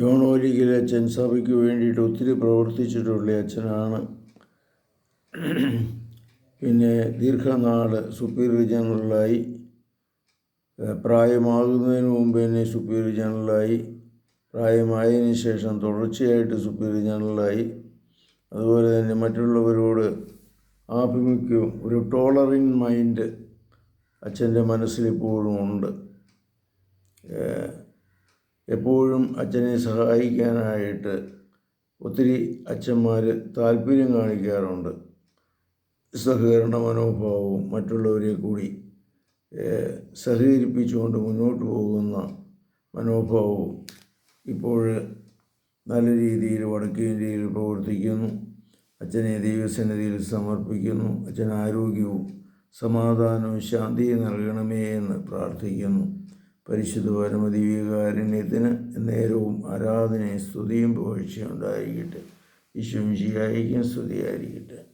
ഒരിക്കൽ അച്ഛൻ സഭയ്ക്ക് വേണ്ടിയിട്ട് ഒത്തിരി പ്രവർത്തിച്ചിട്ടുള്ള അച്ഛനാണ്. പിന്നെ ദീർഘനാൾ സുപ്പീരിയർ ജനറലായി. പ്രായമാകുന്നതിന് മുമ്പ് തന്നെ സുപ്പീരിയർ ജനറലായി. പ്രായമായതിനു ശേഷം തുടർച്ചയായിട്ട് സുപ്പീരിയർ ജനറലായി. അതുപോലെ തന്നെ മറ്റുള്ളവരോട് ആഭിമുഖ്യവും ഒരു ടോളറിങ് മൈൻഡ് അച്ഛന്റെ മനസ്സിലിപ്പോഴും ഉണ്ട്. എപ്പോഴും അച്ഛനെ സഹായിക്കാനായിട്ട് ഒത്തിരി അച്ഛന്മാർ താല്പര്യം കാണിക്കാറുണ്ട്. സഹകരണ മനോഭാവവും മറ്റുള്ളവരെ കൂടി സഹകരിപ്പിച്ചുകൊണ്ട് മുന്നോട്ട് പോകുന്ന മനോഭാവവും ഇപ്പോൾ നല്ല രീതിയിൽ വടക്കേ ഇന്ത്യയിൽ പ്രവർത്തിക്കുന്നു. അച്ഛനെ ദൈവസന്നിധിയിൽ സമർപ്പിക്കുന്നു. അച്ഛൻ ആരോഗ്യവും സമാധാനവും ശാന്തിയും നൽകണമേ എന്ന് പ്രാർത്ഥിക്കുന്നു. പരിശുദ്ധ പരമദിവ്യകാരുണ്യത്തിന് നേരവും ആരാധനയും സ്തുതിയും പുകഴ്ചയും ഉണ്ടായിരിക്കട്ടെ. ഈശ്വംശിയായിരിക്കും സ്തുതിയായിരിക്കട്ടെ.